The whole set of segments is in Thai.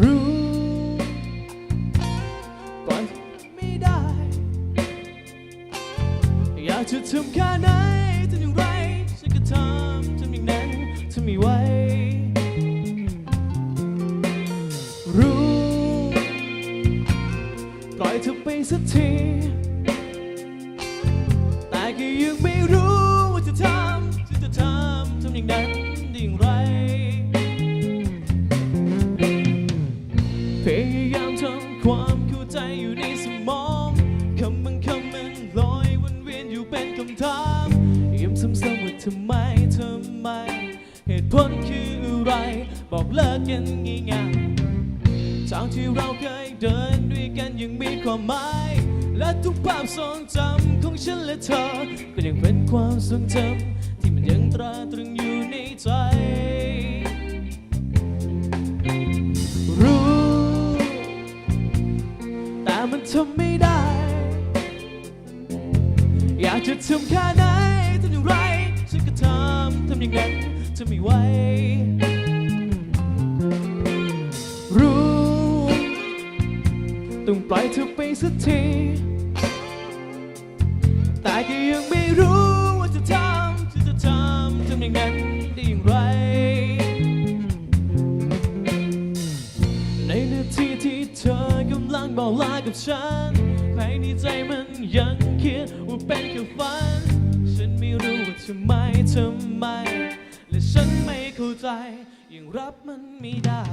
รู้ ปล่อยไม่ได้ อยากจะทำแค่ไหนทำอย่างไร ฉันก็ทำทำอย่างนั้นทำไม่ไหวรู้ ปล่อยเธอไปสักที แต่ก็ยังไม่รู้ว่าจะทำฉันจะทำทำอย่างนั้น ถามย้ำซ้ำๆว่าทำไมทำไม เหตุผลคืออะไร บอกเลิกกันง่ายๆทางที่เราเคยเดินด้วยกันยังมีความหมาย และทุกภาพทรงจำของฉันและเธอ ก็ยังเป็นความทรงจำที่มันยังตราตรึงอยู่ในใจรู้ แต่มันทำไม่ได้ จะทำแค่ไหนทำอย่างไร ฉันก็ทำทำอย่างนั้นจะไม่ไหวรู้ต้องปล่อยเธอไปสักทีแต่ก็ยังไม่รู้ว่าจะทำฉันจะทำทำอย่างนั้นได้อย่างไร ในนาทีที่เธอกำลังบอกลากับฉันภายในใจมัน ทำไมทำไม และฉันไม่เข้าใจ ยังรับมันไม่ได้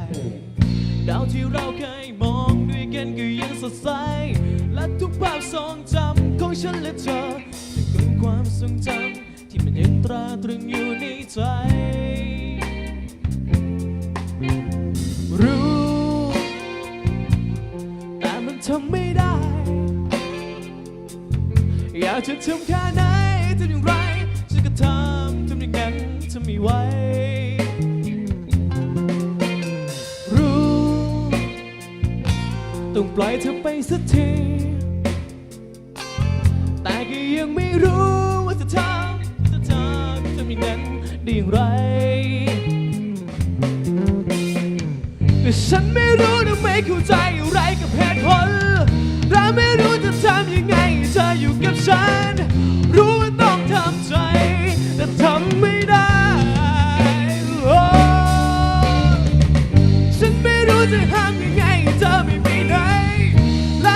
ดาวที่เราเคยมองด้วยกันก็ยังสดใส และทุกภาพทรงจำของฉันและเธอยังเป็นความทรงจำที่มันยังตราตรึงอยู่ในใจ รู้ แต่มันทำไม่ได้ อยากจะทำแค่ไหนทำอย่างไรฉั ไม่ไหว รู้ ต้องปล่อยเธอไปสักที แต่ก็ยังไม่รู้ว่าจะทำจะทำทำอย่างนั้นได้อย่างไรแต่ฉันไม่รู้นะไม่เข้าใจอะไรกับเหตุผลและไม่รู้จะทำยังไงให้เธออยู่กับฉัน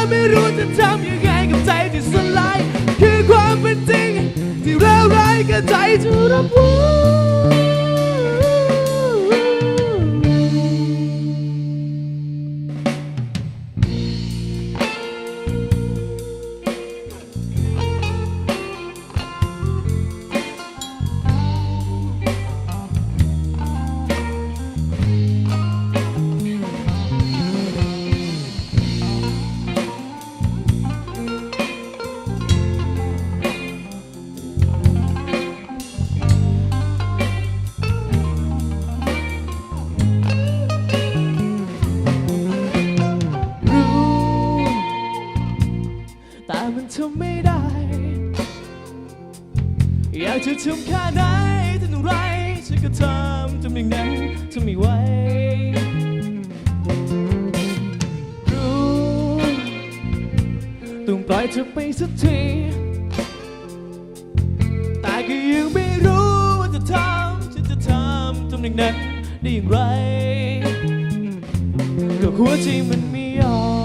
ไม่รู้จะทำยังไงกับใจที่สลาย คือความเป็นจริง ที่เราไร้กับใจจะรับรู้ มันทำไม่ได้ อยากจะทำแค่ไหนทำอย่างไรฉันก็ทำทำอย่างนั้นทำไม่ไหวรู้ต้องปล่อยเธอไปสักทีแต่ก็ยังไม่รู้ว่าจะทำฉันจะทำทำอย่างนั้นได้อย่างไรก็หัวใจมันไม่ยอม